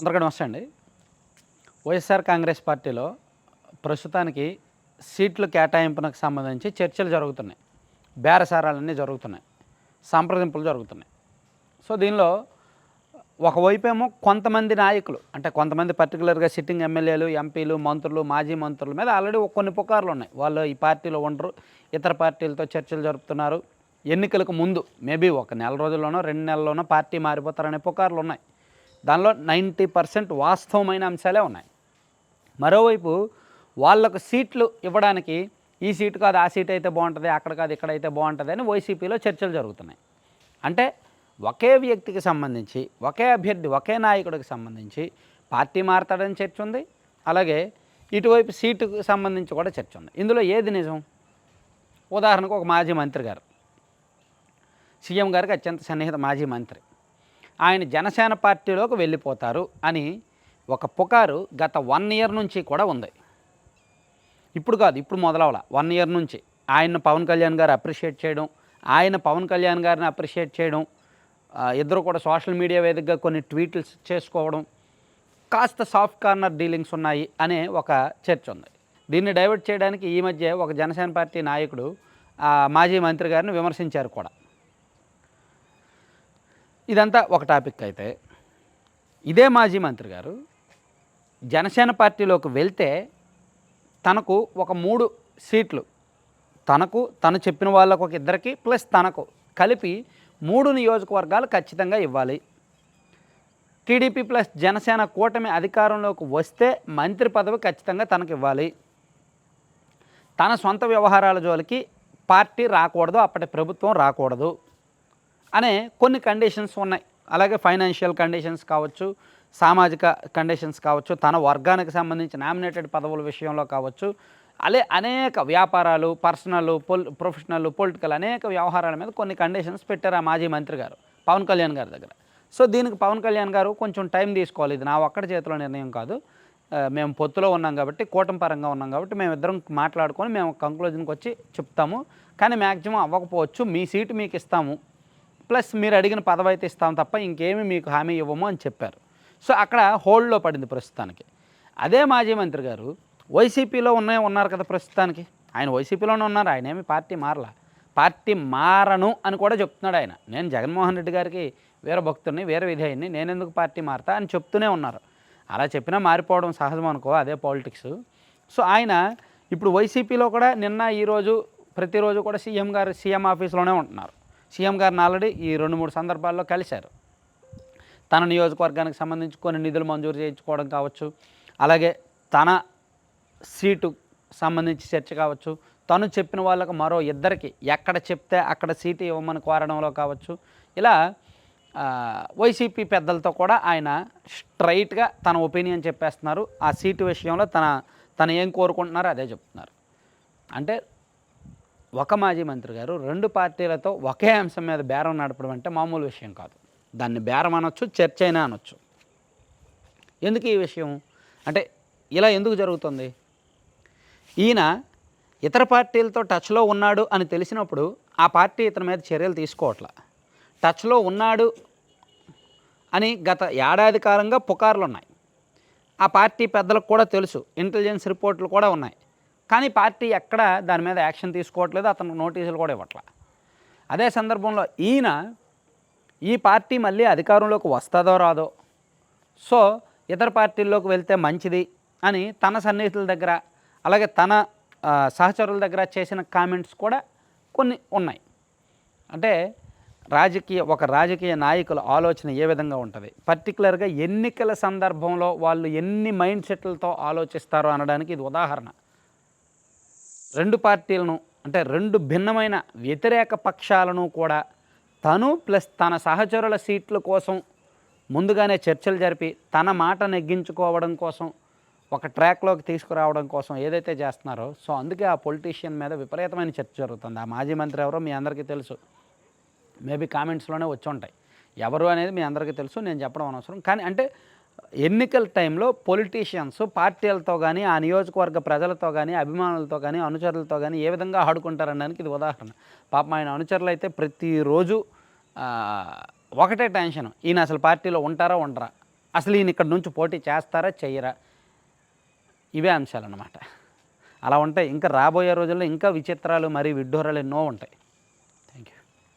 అందరికీ నమస్తే అండి. వైఎస్ఆర్ కాంగ్రెస్ పార్టీలో ప్రస్తుతానికి సీట్లు కేటాయింపునకు సంబంధించి చర్చలు జరుగుతున్నాయి. బేరసారాలన్నీ జరుగుతున్నాయి. సంప్రదింపులు జరుగుతున్నాయి. సో దీనిలో ఒకవైపేమో కొంతమంది నాయకులు అంటే కొంతమంది పర్టికులర్గా సిట్టింగ్ ఎమ్మెల్యేలు ఎంపీలు మంత్రులు మాజీ మంత్రుల మీద ఆల్రెడీ కొన్ని పుకార్లు ఉన్నాయి. వాళ్ళు ఈ పార్టీలో ఉండరు ఇతర పార్టీలతో చర్చలు జరుపుతున్నారు. ఎన్నికలకు ముందు మేబీ ఒక నెల రోజుల్లోనో రెండు నెలల్లోనో పార్టీ మారిపోతారనే పుకార్లు ఉన్నాయి. దానిలో నైంటీ పర్సెంట్ వాస్తవమైన అంశాలే ఉన్నాయి. మరోవైపు వాళ్ళకు సీట్లు ఇవ్వడానికి ఈ సీటు కాదు ఆ సీట్ అయితే బాగుంటుంది అక్కడ కాదు ఇక్కడ అయితే బాగుంటుంది అని వైసీపీలో చర్చలు జరుగుతున్నాయి. అంటే ఒకే వ్యక్తికి సంబంధించి ఒకే అభ్యర్థి ఒకే నాయకుడికి సంబంధించి పార్టీ మారతాడని చర్చ ఉంది. అలాగే ఇటువైపు సీటుకు సంబంధించి కూడా చర్చ ఉంది. ఇందులో ఏది నిజం? ఉదాహరణకు ఒక మాజీ మంత్రి గారు. సీఎం గారికి అత్యంత సన్నిహిత మాజీ మంత్రి. ఆయన జనసేన పార్టీలోకి వెళ్ళిపోతారు అని ఒక పుకారు గత వన్ ఇయర్ నుంచి కూడా ఉంది. ఇప్పుడు కాదు ఇప్పుడు మొదలవల. వన్ ఇయర్ నుంచి ఆయన పవన్ కళ్యాణ్ గారు అప్రిషియేట్ చేయడం ఆయన పవన్ కళ్యాణ్ గారిని అప్రిషియేట్ చేయడం ఇద్దరు కూడా సోషల్ మీడియా వేదికగా కొన్ని ట్వీట్లు చేసుకోవడం కాస్త సాఫ్ట్ కార్నర్ డీలింగ్స్ ఉన్నాయి అనే ఒక చర్చ ఉంది. దీన్ని డైవర్ట్ చేయడానికి ఈ మధ్య ఒక జనసేన పార్టీ నాయకుడు మాజీ మంత్రి గారిని విమర్శించారు కూడా. ఇదంతా ఒక టాపిక్ అయితే. ఇదే మాజీ మంత్రి గారు జనసేన పార్టీలోకి వెళ్తే తనకు ఒక మూడు సీట్లు. తనకు తను చెప్పిన వాళ్ళకు ఒక ఇద్దరికి ప్లస్ తనకు కలిపి మూడు నియోజకవర్గాలు ఖచ్చితంగా ఇవ్వాలి. టీడీపీ ప్లస్ జనసేన కూటమి అధికారంలోకి వస్తే మంత్రి పదవి ఖచ్చితంగా తనకు ఇవ్వాలి. తన సొంత వ్యవహారాల జోలికి పార్టీ రాకూడదు అప్పటి ప్రభుత్వం రాకూడదు. అనే కొన్ని కండిషన్స్ ఉన్నాయి. అలాగే ఫైనాన్షియల్ కండిషన్స్ కావచ్చు సామాజిక కండిషన్స్ కావచ్చు తన వర్గానికి సంబంధించి నామినేటెడ్ పదవుల విషయంలో కావచ్చు అలే అనేక వ్యాపారాలు పర్సనల్ పొల్ ప్రొఫెషనల్ పొలిటికల్ అనేక వ్యవహారాల మీద కొన్ని కండిషన్స్ పెట్టారు ఆ మాజీ మంత్రి గారు పవన్ కళ్యాణ్ గారి దగ్గర. సో దీనికి పవన్ కళ్యాణ్ గారు కొంచెం టైం తీసుకోవాలి. ఇది నా ఒక్కడి చేతిలో నిర్ణయం కాదు. మేము పొత్తులో ఉన్నాం కాబట్టి కూటమి పరంగా ఉన్నాం కాబట్టి మేము ఇద్దరం మాట్లాడుకొని మేము కంక్లూజన్కి వచ్చి చెప్తాము. కానీ మ్యాక్సిమం అవ్వకపోవచ్చు. మీ సీటు మీకు ఇస్తాము. ప్లస్ మీరు అడిగిన పదవి అయితే ఇస్తాం తప్ప ఇంకేమి మీకు హామీ ఇవ్వము అని చెప్పారు. సో అక్కడ హోల్డ్లో పడింది ప్రస్తుతానికి. అదే మాజీ మంత్రి గారు వైసీపీలో ఉన్నాయి ఉన్నారు కదా ప్రస్తుతానికి. ఆయన వైసీపీలోనే ఉన్నారు ఆయన ఏమి పార్టీ మారలా. పార్టీ మారను అని కూడా చెప్తున్నాడు ఆయన. నేను జగన్మోహన్ రెడ్డి గారికి వేరే భక్తుడిని వేరే విధేయుని నేను ఎందుకు పార్టీ మారతా అని చెప్తూనే ఉన్నారు. అలా చెప్పినా మారిపోవడం సహజం అనుకో అదే పాలిటిక్స్. సో ఆయన ఇప్పుడు వైసీపీలో కూడా నిన్న ఈరోజు ప్రతిరోజు కూడా సీఎం గారు సీఎం ఆఫీస్లోనే ఉంటున్నారు. సీఎం గారిని ఆల్రెడీ ఈ రెండు మూడు సందర్భాల్లో కలిశారు. తన నియోజకవర్గానికి సంబంధించి కొన్ని నిధులు మంజూరు చేయించుకోవడం కావచ్చు అలాగే తన సీటు సంబంధించి చర్చ కావచ్చు తను చెప్పిన వాళ్ళకు మరో ఇద్దరికి ఎక్కడ చెప్తే అక్కడ సీటు ఇవ్వమని కోరడంలో కావచ్చు ఇలా వైసీపీ పెద్దలతో కూడా ఆయన స్ట్రైట్గా తన ఒపీనియన్ చెప్పేస్తున్నారు. ఆ సీటు విషయంలో తన తను ఏం కోరుకుంటున్నారో అదే చెప్తున్నారు. అంటే ఒక మాజీ మంత్రి గారు రెండు పార్టీలతో ఒకే అంశం మీద బేరం నడపడం అంటే మామూలు విషయం కాదు. దాన్ని బేరం అనొచ్చు చర్చ అయినా అనొచ్చు. ఎందుకు ఈ విషయం? అంటే ఇలా ఎందుకు జరుగుతుంది? ఈయన ఇతర పార్టీలతో టచ్లో ఉన్నాడు అని తెలిసినప్పుడు ఆ పార్టీ ఇతని మీద చర్యలు తీసుకోవట్లా. టచ్లో ఉన్నాడు అని గత ఏడాది కాలంగా పుకార్లు ఉన్నాయి ఆ పార్టీ పెద్దలకు కూడా తెలుసు ఇంటెలిజెన్స్ రిపోర్ట్లు కూడా ఉన్నాయి. కానీ పార్టీ ఎక్కడ దాని మీద యాక్షన్ తీసుకోవట్లేదు అతను నోటీసులు కూడా ఇవ్వట్లా. అదే సందర్భంలో ఈయన ఈ పార్టీ మళ్ళీ అధికారంలోకి వస్తుందో రాదో సో ఇతర పార్టీల్లోకి వెళ్తే మంచిది అని తన సన్నిహితుల దగ్గర అలాగే తన సహచరుల దగ్గర చేసిన కామెంట్స్ కూడా కొన్ని ఉన్నాయి. అంటే రాజకీయ ఒక రాజకీయ నాయకుల ఆలోచన ఏ విధంగా ఉంటుంది? పర్టికులర్గా ఎన్నికల సందర్భంలో వాళ్ళు ఎన్ని మైండ్ సెట్లతో ఆలోచిస్తారో అనడానికి ఇది ఉదాహరణ. రెండు పార్టీలను అంటే రెండు భిన్నమైన వ్యతిరేక పక్షాలను కూడా తను ప్లస్ తన సహచరుల సీట్ల కోసం ముందుగానే చర్చలు జరిపి తన మాట నెగ్గించుకోవడం కోసం ఒక ట్రాక్లోకి తీసుకురావడం కోసం ఏదైతే చేస్తున్నారో సో అందుకే ఆ పొలిటీషియన్ మీద విపరీతమైన చర్చ జరుగుతుంది. ఆ మాజీ మంత్రి ఎవరో మీ అందరికీ తెలుసు. మేబీ కామెంట్స్లోనే వచ్చి ఉంటాయి. ఎవరు అనేది మీ అందరికీ తెలుసు నేను చెప్పడం అనవసరం. కానీ అంటే ఎన్నికల టైంలో పొలిటీషియన్స్ పార్టీలతో కానీ ఆ నియోజకవర్గ ప్రజలతో కానీ అభిమానులతో కానీ అనుచరులతో కానీ ఏ విధంగా ఆడుకుంటారనడానికి ఇది ఉదాహరణ. పాపం ఆయన అనుచరులు అయితే ప్రతిరోజు ఒకటే టెన్షన్. ఈయన అసలు పార్టీలో ఉంటారా ఉండరా? అసలు ఈయన ఇక్కడ నుంచి పోటీ చేస్తారా చేయరా ఇవే అంశాలన్నమాట. అలా ఉంటాయి. ఇంకా రాబోయే రోజుల్లో ఇంకా విచిత్రాలు మరియు విడ్డూరాలు ఎన్నో ఉంటాయి.